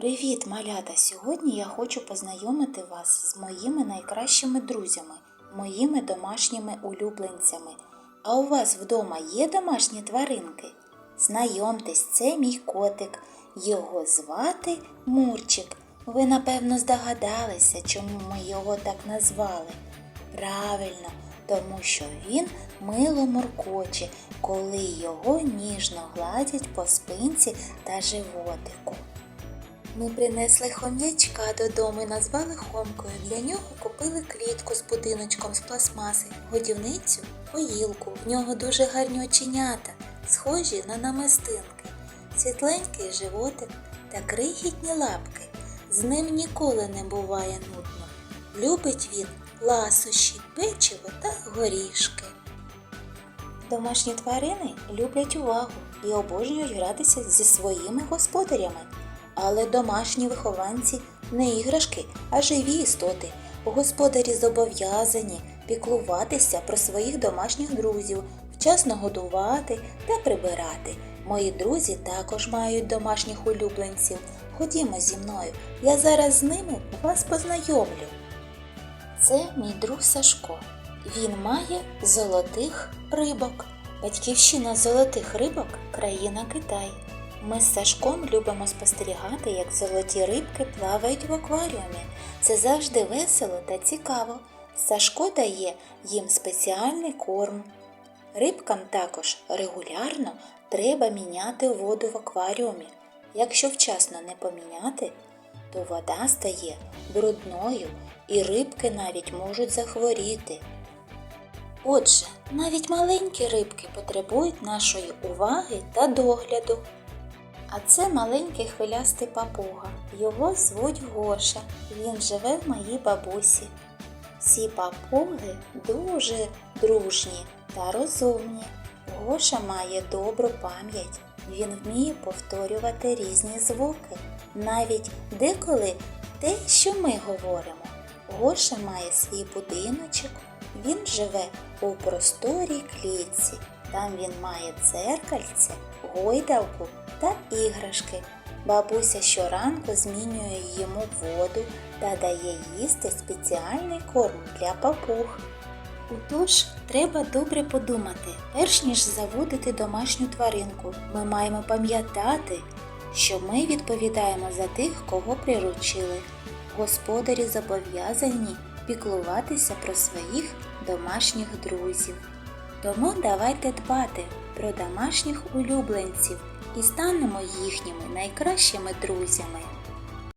Привіт, малята! Сьогодні я хочу познайомити вас з моїми найкращими друзями, моїми домашніми улюбленцями. А у вас вдома є домашні тваринки? Знайомтесь, це мій котик. Його звати Мурчик. Ви, напевно, здогадалися, чому ми його так назвали. Правильно, тому що він мило муркоче, коли його ніжно гладять по спинці та животику. Ми принесли хом'ячка додому і назвали Хомкою. Для нього купили клітку з будиночком з пластмаси, годівницю, поїлку. В нього дуже гарні оченята, схожі на намистинки, світленький животик та крихітні лапки. З ним ніколи не буває нудно. Любить він ласощі, печиво та горішки. Домашні тварини люблять увагу і обожнюють гратися зі своїми господарями. Але домашні вихованці не іграшки, а живі істоти. Господарі зобов'язані піклуватися про своїх домашніх друзів, вчасно годувати та прибирати. Мої друзі також мають домашніх улюбленців. Ходімо зі мною, я зараз з ними вас познайомлю. Це мій друг Сашко. Він має золотих рибок. Батьківщина золотих рибок країна Китай. Ми з Сашком любимо спостерігати, як золоті рибки плавають в акваріумі. Це завжди весело та цікаво. Сашко дає їм спеціальний корм. Рибкам також регулярно треба міняти воду в акваріумі. Якщо вчасно не поміняти, то вода стає брудною і рибки навіть можуть захворіти. Отже, навіть маленькі рибки потребують нашої уваги та догляду. А це маленький хвилястий папуга. Його звуть Гоша. Він живе в моїй бабусі. Всі папуги дуже дружні та розумні. Гоша має добру пам'ять. Він вміє повторювати різні звуки, навіть деколи те, що ми говоримо. Гоша має свій будиночок, він живе у просторій клітці. Там він має дзеркальце, гойдалку та іграшки. Бабуся щоранку змінює йому воду та дає їсти спеціальний корм для папуг. Отож, треба добре подумати, перш ніж заводити домашню тваринку, ми маємо пам'ятати, що ми відповідаємо за тих, кого приручили. Господарі зобов'язані піклуватися про своїх домашніх друзів. Тому давайте дбати про домашніх улюбленців і станемо їхніми найкращими друзями.